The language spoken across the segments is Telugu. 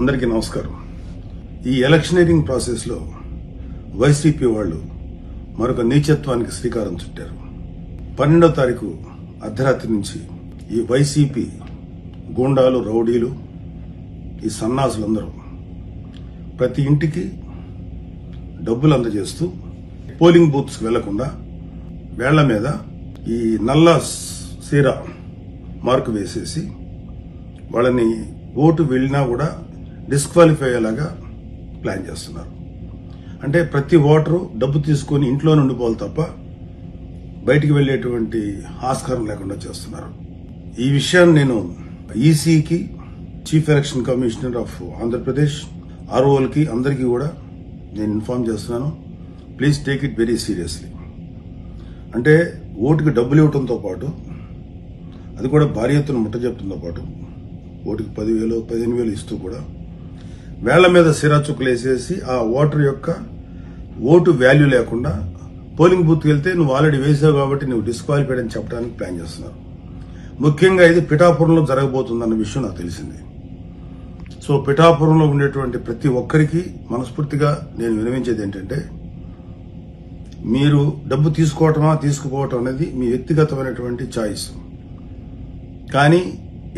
అందరికీ నమస్కారం. ఈ ఎలక్షనీరింగ్ ప్రాసెస్లో వైసీపీ వాళ్ళు మరొక నీచత్వానికి శ్రీకారం చుట్టారు. పన్నెండో తారీఖు అర్ధరాత్రి నుంచి ఈ వైసీపీ గూండాలు రౌడీలు ఈ సన్నాసులందరూ ప్రతి ఇంటికి డబ్బులు అందజేస్తూ పోలింగ్ బూత్స్కి వెళ్ళకుండా వేళ్ళ మీద ఈ నల్ల సీర మార్కు వేసేసి వాళ్ళని ఓటు వెళ్ళినా కూడా డిస్క్వాలిఫై అయ్యేలాగా ప్లాన్ చేస్తున్నారు. అంటే ప్రతి ఓటరు డబ్బు తీసుకొని ఇంట్లో ఉండిపోవాలి తప్ప బయటికి వెళ్ళేటువంటి ఆస్కారం లేకుండా చేస్తున్నారు. ఈ విషయాన్ని నేను ఈసీకి chief election commissioner of Andhra Pradesh ఆర్ఓఎల్కి అందరికీ కూడా నేను ఇన్ఫార్మ్ చేస్తున్నాను. Please take it very seriously అంటే ఓటుకి డబ్బులు ఇవ్వడంతో పాటు అది కూడా భారీ ఎత్తున ముట్ట చెప్తుందో పాటు ఓటుకి పదివేలు పదిహేను వేలు ఇస్తూ కూడా వేళ్ళ మీద సిరాచుక్కలు వేసేసి ఆ ఓటర్ యొక్క ఓటు వాల్యూ లేకుండా పోలింగ్ బూత్కి వెళ్తే నువ్వు ఆల్రెడీ వేసావు కాబట్టి నువ్వు డిస్క్వాలిఫైడ్ అని చెప్పడానికి ప్లాన్ చేస్తున్నారు. ముఖ్యంగా ఇది పిఠాపురంలో జరగబోతుందన్న విషయం నాకు తెలిసింది. సో పిఠాపురంలో ఉండేటువంటి ప్రతి ఒక్కరికి మనస్ఫూర్తిగా నేను వినవించేది ఏంటంటే మీరు డబ్బు తీసుకోవటమా తీసుకుపోవటం అనేది మీ వ్యక్తిగతమైనటువంటి చాయిస్ కానీ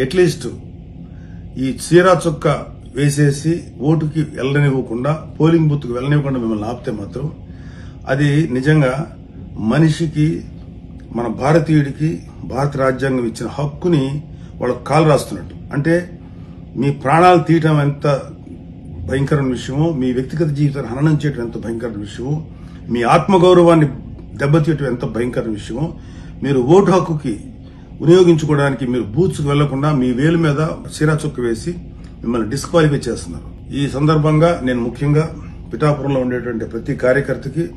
అట్లీస్ట్ ఈ చీరా చుక్క వేసేసి ఓటుకి వెళ్ళనివ్వకుండా పోలింగ్ బూత్కి వెళ్ళనివ్వకుండా మిమ్మల్ని ఆపితే మాత్రం అది నిజంగా మనిషికి మన భారతీయుడికి భారత రాజ్యాంగం ఇచ్చిన హక్కుని వాళ్ళకు కాలు రాస్తున్నట్టు. అంటే మీ ప్రాణాలు తీయటం ఎంత భయంకరమైన విషయమో మీ వ్యక్తిగత జీవితాన్ని హననం చేయడం ఎంత భయంకరమైన విషయమో మీ ఆత్మగౌరవాన్ని దెబ్బతీయటం ఎంత భయంకరమైన విషయమో మీరు ఓటు హక్కుకి వినియోగించుకోవడానికి మీరు బూత్స్కి వెళ్ళకుండా మీ వేలు మీద సిరా చుక్క వేసి మిమ్మల్ని డిస్క్వాలిఫై చేస్తున్నారు. ఈ సందర్భంగా నేను ముఖ్యంగా పిఠాపురంలో ఉండేటువంటి ప్రతి కార్యకర్తకి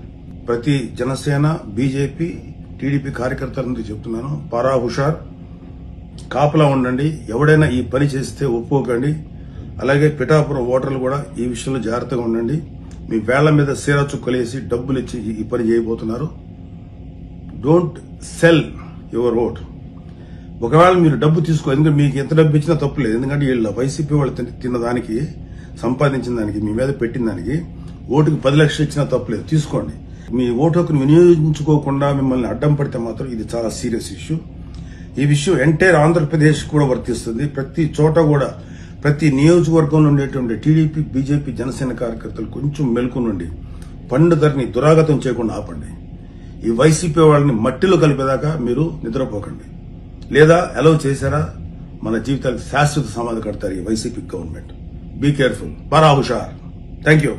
ప్రతి జనసేన బీజేపీ టీడీపీ కార్యకర్తలందరికీ చెప్తున్నాను. పారా హుషార్. కాపలా ఉండండి. ఎవడైనా ఈ పని చేస్తే ఒప్పుకోకండి. అలాగే పిఠాపురం ఓటర్లు కూడా ఈ విషయంలో జాగ్రత్తగా ఉండండి. మీ వేళ్ళ మీద సీరా చుక్కలేసి డబ్బులు ఇచ్చి ఈ పని చేయబోతున్నారు. డోంట్ సెల్ యువర్ ఓట్ ఒకవేళ మీరు డబ్బు తీసుకో ఎందుకంటే మీకు ఎంత డబ్బు ఇచ్చినా తప్పులేదు ఎందుకంటే వీళ్ళ వైసీపీ వాళ్ళు తిన్న- దానికి సంపాదించిన దానికి మీ మీద పెట్టిన దానికి ఓటుకి పది లక్షలు ఇచ్చినా తప్పులేదు తీసుకోండి. మీ ఓటు హక్కును వినియోగించుకోకుండా మిమ్మల్ని అడ్డం పడితే మాత్రం ఇది చాలా సీరియస్ ఇష్యూ. ఈ విషయం ఎంటైర్ ఆంధ్రప్రదేశ్ కూడా వర్తిస్తుంది. ప్రతి చోట కూడా ప్రతి నియోజకవర్గంలో ఉండేటువంటి టీడీపీ బీజేపీ జనసేన కార్యకర్తలు కొంచెం మెలుకునుండి పండు ధరని దురాగతం చేయకుండా ఆపండి. ఈ వైసీపీ వాళ్ళని మట్టిలో కలిపేదాకా మీరు నిద్రపోకండి. లేదా అలౌ చేశారా? మన జీవితాలకు శాశ్వత సమాధి కడతారు ఈ వైసీపీ గవర్నమెంట్ బీ కేర్ఫుల్ బారా హుషార్ థ్యాంక్ యూ